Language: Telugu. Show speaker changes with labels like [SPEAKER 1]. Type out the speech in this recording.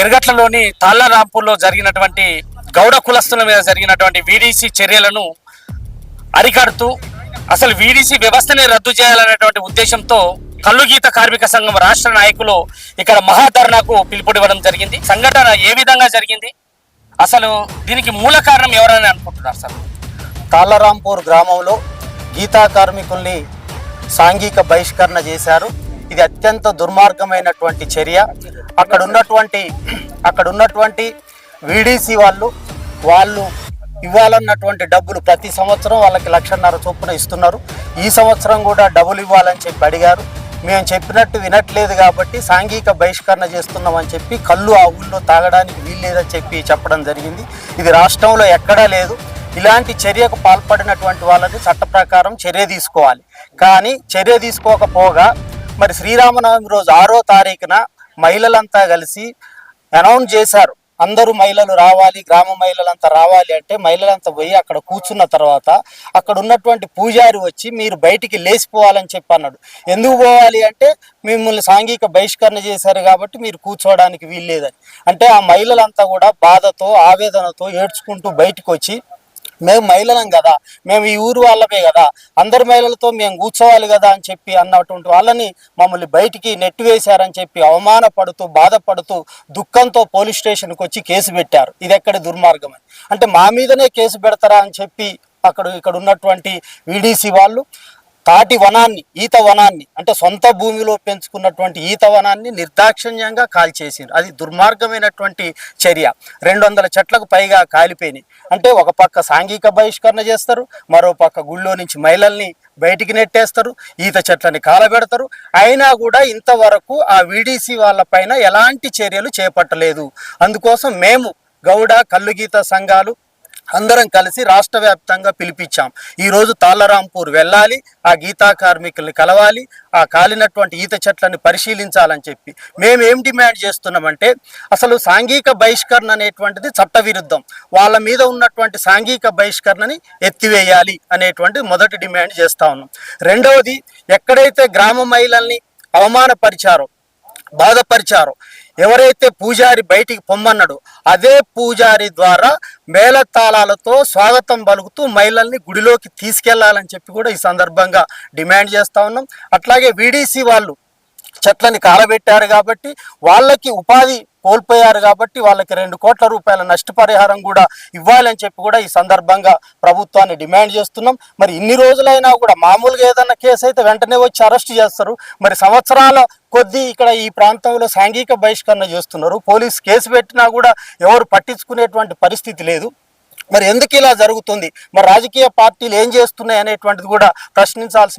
[SPEAKER 1] ఎరగట్లలోని తాళ్ళరాంపూర్లో జరిగినటువంటి గౌడ కులస్తుల మీద జరిగినటువంటి వీడీసీ చర్యలను అరికడుతూ అసలు వీడీసీ వ్యవస్థనే రద్దు చేయాలనేటువంటి ఉద్దేశంతో కల్లుగీత కార్మిక సంఘం రాష్ట్ర నాయకులు ఇక్కడ మహాధర్నాకు పిలుపునివ్వడం జరిగింది. సంఘటన ఏ విధంగా జరిగింది? అసలు దీనికి మూల కారణం ఎవరని అనుకుంటున్నారు సార్?
[SPEAKER 2] తాళ్ళరాంపూర్ గ్రామంలో గీతా కార్మికుల్ని సాంఘిక బహిష్కరణ చేశారు. ఇది అత్యంత దుర్మార్గమైనటువంటి చర్య. అక్కడ ఉన్నటువంటి అక్కడ ఉన్నటువంటి వీడీసీ వాళ్ళు వాళ్ళు ఇవ్వాలన్నటువంటి డబ్బులు ప్రతి సంవత్సరం వాళ్ళకి లక్షన్నర చొప్పున ఇస్తున్నారు. ఈ సంవత్సరం కూడా డబ్బులు ఇవ్వాలని చెప్పి అడిగారు. మేము చెప్పినట్టు వినట్లేదు కాబట్టి సాంఘిక బహిష్కరణ చేస్తున్నామని చెప్పి కళ్ళు ఆ ఊళ్ళో తాగడానికి వీల్లేదని చెప్పి చెప్పడం జరిగింది. ఇది రాష్ట్రంలో ఎక్కడా లేదు. ఇలాంటి చర్యకు పాల్పడినటువంటి వాళ్ళని చట్ట ప్రకారం చర్య తీసుకోవాలి. కానీ చర్య తీసుకోకపోగా మరి శ్రీరామనవమి రోజు ఆరో తారీఖున మహిళలంతా కలిసి అనౌన్స్ చేశారు. అందరూ మహిళలు రావాలి గ్రామ మహిళలంతా రావాలి అంటే మహిళలంతా పోయి అక్కడ కూర్చున్న తర్వాత అక్కడ ఉన్నటువంటి పూజారి వచ్చి మీరు బయటికి లేచిపోవాలని చెప్పి అన్నాడు ఎందుకు పోవాలి అంటే మిమ్మల్ని సాంఘిక బహిష్కరణ చేశారు కాబట్టి మీరు కూర్చోవడానికి వీల్లేదని. అంటే ఆ మహిళలంతా కూడా బాధతో ఆవేదనతో ఏడ్చుకుంటూ బయటకు వచ్చి మేము మహిళలం కదా మేము ఈ ఊరు వాళ్ళమే కదా అందరి మహిళలతో మేము కూర్చోవాలి కదా అని చెప్పి అన్నటువంటి వాళ్ళని మమ్మల్ని బయటికి నెట్టివేశారని చెప్పి అవమానపడుతూ బాధపడుతూ దుఃఖంతో పోలీస్ స్టేషన్కి వచ్చి కేసు పెట్టారు. ఇది ఎక్కడ దుర్మార్గం అంటే మా మీదనే కేసు పెడతారా అని చెప్పి అక్కడ ఇక్కడ ఉన్నటువంటి వీడీసీ వాళ్ళు తాటి వనాన్ని ఈత వనాన్ని అంటే సొంత భూమిలో పెంచుకున్నటువంటి ఈత వనాన్ని నిర్దాక్షిణ్యంగా కాల్చేసింది అది దుర్మార్గమైనటువంటి చర్య. రెండు వందల చెట్లకు పైగా కాలిపోయినాయి. అంటే ఒక పక్క సాంఘిక బహిష్కరణ చేస్తారు మరో పక్క గుళ్ళో నుంచి మహిళల్ని బయటికి నెట్టేస్తారు ఈత చెట్లని కాలబెడతారు. అయినా కూడా ఇంతవరకు ఆ వీడీసీ వాళ్ళ పైన ఎలాంటి చర్యలు చేపట్టలేదు. అందుకోసం మేము గౌడ కల్లుగీత సంఘాలు అందరం కలిసి రాష్ట్ర వ్యాప్తంగా పిలిపించాం. ఈరోజు తాళ్ళరాంపూర్ వెళ్ళాలి ఆ గీతా కార్మికుల్ని కలవాలి ఆ కాలినటువంటి ఈత చెట్లని పరిశీలించాలని చెప్పి. మేము ఏం డిమాండ్ చేస్తున్నామంటే అసలు సాంఘిక బహిష్కరణ అనేటువంటిది చట్టవిరుద్ధం. వాళ్ళ మీద ఉన్నటువంటి సాంఘిక బహిష్కరణని ఎత్తివేయాలి అనేటువంటి మొదటి డిమాండ్ చేస్తా ఉన్నాం. రెండవది ఎక్కడైతే గ్రామ మహిళల్ని అవమానపరిచారో బాధపరిచారో ఎవరైతే పూజారి బయటికి పొమ్మన్నాడో అదే పూజారి ద్వారా మేళతాళాలతో స్వాగతం పలుకుతూ మహిళల్ని గుడిలోకి తీసుకెళ్ళాలని చెప్పి కూడా ఈ సందర్భంగా డిమాండ్ చేస్తా ఉన్నాం. అట్లాగే వీడీసీ వాళ్ళు చెట్లని కాలబెట్టారు కాబట్టి వాళ్ళకి ఉపాధి కోల్పోయారు కాబట్టి వాళ్ళకి రెండు కోట్ల రూపాయల నష్టపరిహారం కూడా ఇవ్వాలని చెప్పి కూడా ఈ సందర్భంగా ప్రభుత్వాన్ని డిమాండ్ చేస్తున్నాం. మరి ఇన్ని రోజులైనా కూడా మామూలుగా ఏదన్నా కేసు అయితే వెంటనే వచ్చి అరెస్ట్ చేస్తారు. మరి సంవత్సరాల కొద్దీ ఇక్కడ ఈ ప్రాంతంలో సాంఘిక బహిష్కరణ చేస్తున్నారు. పోలీస్ కేసు పెట్టినా కూడా ఎవరు పట్టించుకునేటువంటి పరిస్థితి లేదు. మరి ఎందుకు ఇలా జరుగుతుంది? మరి రాజకీయ పార్టీలు ఏం చేస్తున్నాయి అనేటువంటిది కూడా ప్రశ్నించాల్సిన